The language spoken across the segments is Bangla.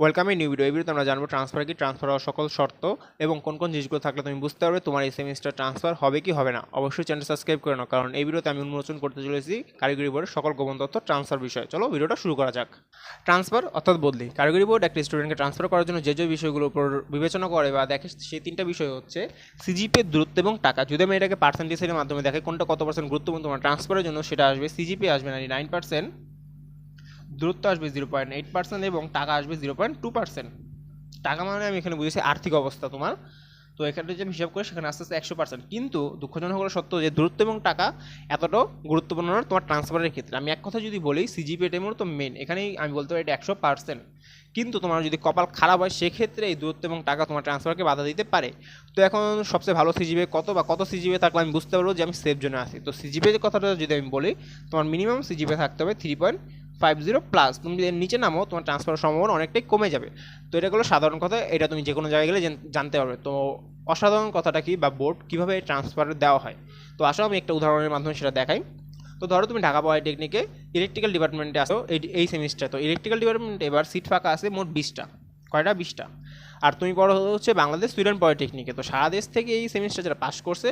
ওয়েলকাম নিউ ভিডিও এই ভিডিওতে আমরা জানব ট্রান্সফার কি ট্রান্সফার হওয়ার সকল শর্ত এবং কোন কোন জিনিসগুলো থাকলে তুমি বুঝতে পারবে। তোমার এই সেমিস্টার ট্রান্সফার হবে কি, হবে না। অবশ্যই চ্যানেল সাবস্ক্রাইব করে নাও, কারণ এই ভিডিওতে আমি উন্মোচন করতে চলেছি কারিগরি বোর্ডের সকল গোপন তথ্য ট্রান্সফার বিষয়ে। চলো ভিডিওটা শুরু করা যাক। ট্রান্সফার অর্থাৎ বদলি। কারিগরি বোর্ড একটা স্টুডেন্টকে ট্রান্সফার করার জন্য যে যে বিষয়গুলোর উপর বিবেচনা করে বা দেখে, সেই তিনটা বিষয় হচ্ছে সিজিপি দূরত্ব এবং টাকা। যদি আমি এটাকে পার্সেন্টেজের মাধ্যমে দেখে কোনটা কত পার্সেন্ট গুরুত্বপূর্ণ তোমার ট্রান্সফারের জন্য, সেটা আসবে। সিজিপি আসবে নাইনটি নাইন পার্সেন্ট দূরত্ব আসবে জিরো পয়েন্ট এইট পার্সেন্ট এবং টাকা আসবে জিরো পয়েন্ট টু পার্সেন্ট টাকা মানে আমি এখানে বুঝেছি আর্থিক অবস্থা তোমার। তো এখানে যে হিসাব করি, সেখানে আস্তে আস্তে একশো পার্সেন্ট কিন্তু দুঃখজনক হলো সত্য যে দূরত্ব এবং টাকা এতটাও গুরুত্বপূর্ণ নয় তোমার ট্রান্সফারের ক্ষেত্রে। আমি এক কথা যদি বলি সিজিপি এটাই মূলত মেন এখানেই আমি বলতে পারি এটা একশো পার্সেন্ট কিন্তু তোমার যদি কপাল খারাপ হয়, সেক্ষেত্রে এই দূরত্ব এবং টাকা তোমার ট্রান্সফারকে বাধা দিতে পারে। তো এখন সবচেয়ে ভালো সিজিপি কত বা কত সিজিপি থাকলে আমি বুঝতে পারব যে আমি সেফ জোনে আছি। তো সিজিপি কথাটা যদি আমি বলি, তোমার মিনিমাম সিজিপি থাকতে হবে three point five zero plus তুমি যদি নিচে নামো, তোমার ট্রান্সফারের সম্ভাবনা অনেকটাই কমে যাবে। তো এটা হলো সাধারণ কথা, এটা তুমি যে কোনো জায়গায় গেলে জানতে পারবে। তো অসাধারণ কথাটা কি বা বোর্ড কীভাবে ট্রান্সফার দেওয়া হয়? তো আসো, আমি একটা উদাহরণের মাধ্যমে সেটা দেখাই। তো ধরো তুমি ঢাকা পলিটেকনিকে ইলেকট্রিক্যাল ডিপার্টমেন্টে আসো, এই এই সেমিস্টার তো ইলেকট্রিক্যাল ডিপার্টমেন্টে এবার সিট ফাঁকা আছে মোট বিশটা। কয়টা? বিশটা। আর তুমি পড়ো হচ্ছে বাংলাদেশ সুইডেন পলিটেকনিকে তো সারা দেশ থেকে এই সেমিস্টার যারা পাস করছে,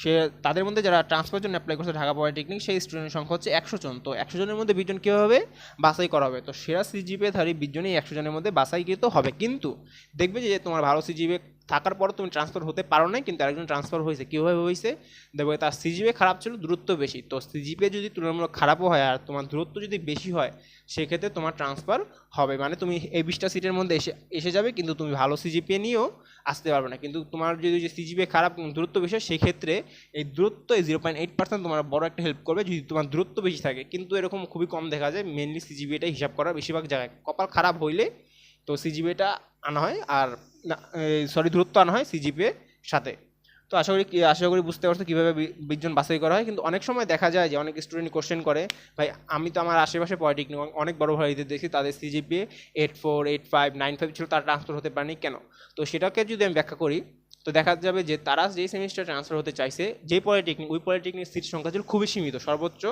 সে তাদের মধ্যে যারা ট্রান্সফার জন্য অ্যাপ্লাই করছে ঢাকা পলিটেকনিক সেই স্টুডেন্টের সংখ্যা হচ্ছে একশো জন। তো একশো জনের মধ্যে বিশজন কীভাবে বাছাই করা হবে। তো সেরা সিজিপে ধারী বিশজনই একশো জনের মধ্যে বাছাইকৃত হবে। কিন্তু দেখবে যে তোমার ভালো সিজিপে থাকার পর তুমি ট্রান্সফার হতে পারো না কিন্তু আরেকজন ট্রান্সফার হয়েছে। কীভাবে হয়েছে? দেখবে তার সিজিপে খারাপ ছিল, দূরত্ব বেশি। তো সিজিপে যদি তুলনামূলক খারাপও হয় আর তোমার দূরত্ব যদি বেশি হয়, সেক্ষেত্রে তোমার ট্রান্সফার হবে। মানে তুমি এই বিশটা সিটের মধ্যে এসে এসে যাবে, কিন্তু তুমি ভালো সিজিপিএ নিয়েও আসতে পারবে না। কিন্তু তোমার যদি যে সিজিপিএ খারাপ দূরত্ব বেশি হয়, সেক্ষেত্রে এই দূরত্ব, এই জিরো পয়েন্ট এইট পার্সেন্ট তোমার বড় একটা হেল্প করবে যদি তোমার দূরত্ব বেশি থাকে। কিন্তু এরকম খুবই কম দেখা যায় মেনলি সিজিপিএটা হিসাব করা বেশিরভাগ জায়গায়। কপাল খারাপ হইলে তো সিজিপিএটা আনা হয় আর সরি দূরত্ব আনা হয় সিজিপিএ সাথে। তো আশা করি আশা করি বুঝতে পারছ কীভাবে বি- বিশজন বাছাই করা হয়। কিন্তু অনেক সময় দেখা যায় যে অনেক স্টুডেন্ট কোশ্চেন করে, ভাই, আমি তো আমার আশেপাশে পলিটেকনিক অনেক বড় ভাইদের দেখি তাদের CGPA eight four eight five nine five ছিল, তারা ট্রান্সফার হতে পারেনি কেন? তো সেটাকে যদি আমি ব্যাখ্যা করি, তো দেখা যাবে যে তারা যেই সেমিস্টার ট্রান্সফার হতে চাইছে যে পলিটেকনিক ওই পলিটেকনিক সিট সংখ্যা ছিল খুবই সীমিত, সর্বোচ্চ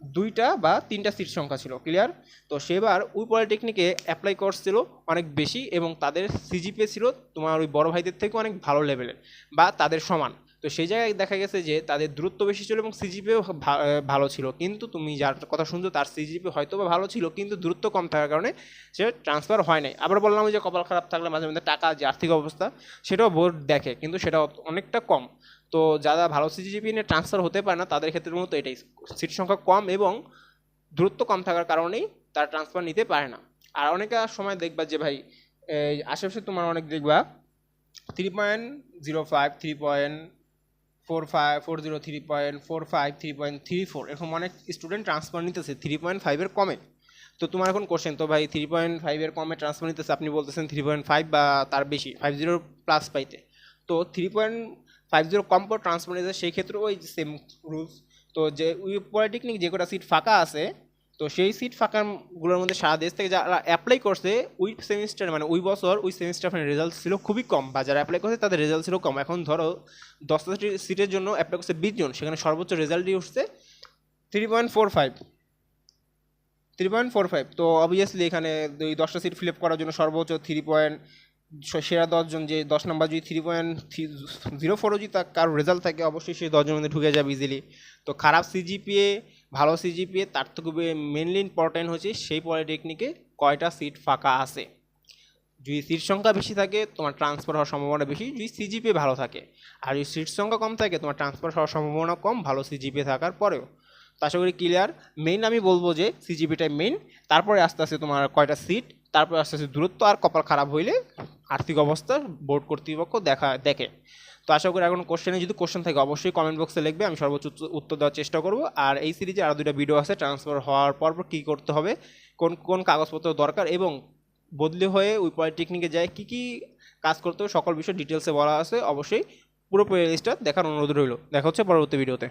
দুইটা বা তিনটা সিট সংখ্যা ছিল ক্লিয়ার তো সেবার ওই পলিটেকনিকে অ্যাপ্লাই করছিল অনেক বেশি এবং তাদের সিজিপিএ ছিল তোমার ওই বড় ভাইদের থেকে অনেক ভালো লেভেলের বা তাদের সমান। তো সেই জায়গায় দেখা গেছে যে তাদের দূরত্ব বেশি ছিল এবং সিজিপিও ভালো ছিল। কিন্তু তুমি যার কথা শুনছো তার সিজিপি হয়তো বা ভালো ছিল, কিন্তু দূরত্ব কম থাকার কারণে সে ট্রান্সফার হয় নাই। আবার বললাম যে কপাল খারাপ থাকলে মাঝে মধ্যে টাকা যে আর্থিক অবস্থা সেটাও বোর্ড দেখে, কিন্তু সেটা অনেকটা কম। তো যারা ভালো সিজিপি নিয়ে ট্রান্সফার হতে পারে না, তাদের ক্ষেত্রে মূলত এটাই। সিট সংখ্যা কম এবং দূরত্ব কম থাকার কারণেই তারা ট্রান্সফার নিতে পারে না। আর অনেকে সময় দেখবা যে ভাই আশেপাশে তোমার অনেক দেখবা three point zero five three point four five four zero three point four five three point three four এরকম অনেক স্টুডেন্ট ট্রান্সফার নিতেছে থ্রি পয়েন্ট ফাইভের কমে। তো তোমার এখন কোশ্চেন তো ভাই থ্রি পয়েন্ট ফাইভের কমে ট্রান্সফার নিতেছে, আপনি বলতেছেন থ্রি পয়েন্ট ফাইভ বা তার বেশি ফাইভ জিরোর প্লাস পাইতে। তো থ্রি পয়েন্ট ফাইভ জিরো কম পর ট্রান্সফার নিতেছে সেই ক্ষেত্রে ওই সেম রুলস তো যে পলিটেকনিক যে কটা সিট ফাঁকা আছে, তো সেই সিট ফাঁকাগুলোর মধ্যে সারা দেশ থেকে যারা অ্যাপ্লাই করছে, ওই সেমিস্টার মানে ওই বছর ওই সেমিস্টার রেজাল্ট ছিল খুবই কম। বা যারা অ্যাপ্লাই করছে, তাদের রেজাল্ট ছিল কম। এখন ধরো দশটা সিটের জন্য অ্যাপ্লাই করছে বিশ জন, সেখানে সর্বোচ্চ রেজাল্টই উঠছে three point four five three point four five তো অবভিয়াসলি এখানে ওই দশটা সিট ফিল আপ করার জন্য সর্বোচ্চ থ্রি পয়েন্ট সেরা দশজন যে দশ নাম্বার যদি থ্রি পয়েন্ট জিরো ফোরও যদি তার কারও রেজাল্ট থাকে অবশ্যই সেই দশজনের মধ্যে ঢুকে যাবে ইজিলি তো খারাপ সিজিপিএ ভালো সিজিপিএ তার থেকে মেনলি ইম্পর্ট্যান্ট হচ্ছে সেই পলিটেকনিকে কয়টা সিট ফাঁকা আছে। যদি সিট সংখ্যা বেশি থাকে, তোমার ট্রান্সফার হওয়ার সম্ভাবনা বেশি। যদি সিজিপিএ ভালো থাকে, আর যদি সিট সংখ্যা কম থাকে, তোমার ট্রান্সফার হওয়ার সম্ভাবনা কম, ভালো সিজিপিএ থাকার পরেও। তো আশা করি ক্লিয়ার মেইন আমি বলব যে সিজিপিটাই মেইন তারপরে আস্তে আস্তে তোমার কয়টা সিট তারপরে আস্তে আস্তে দূরত্ব আর কপাল খারাপ হইলে আর্থিক অবস্থা বোর্ড কর্তৃপক্ষ দেখা, দেখে। তো আশা করি এখন কোশ্চেনে যদি কোশ্চেন থাকে, অবশ্যই কমেন্ট বক্সে লিখবে, আমি সর্বোচ্চ উত্তর দেওয়ার চেষ্টা করব। আর এই সিরিজে আরও দুটো ভিডিও আছে ট্রান্সফার হওয়ার পর পর কী করতে হবে, কোন কোন কাগজপত্র দরকার এবং বদলি হয়ে ওই পলিটেকনিকে যায় কী কী কাজ করতে হবে, সকল বিষয় ডিটেলসে বলা আছে, অবশ্যই পুরো প্লে লিস্টটা দেখার অনুরোধ রইল। দেখা হচ্ছে পরবর্তী ভিডিওতে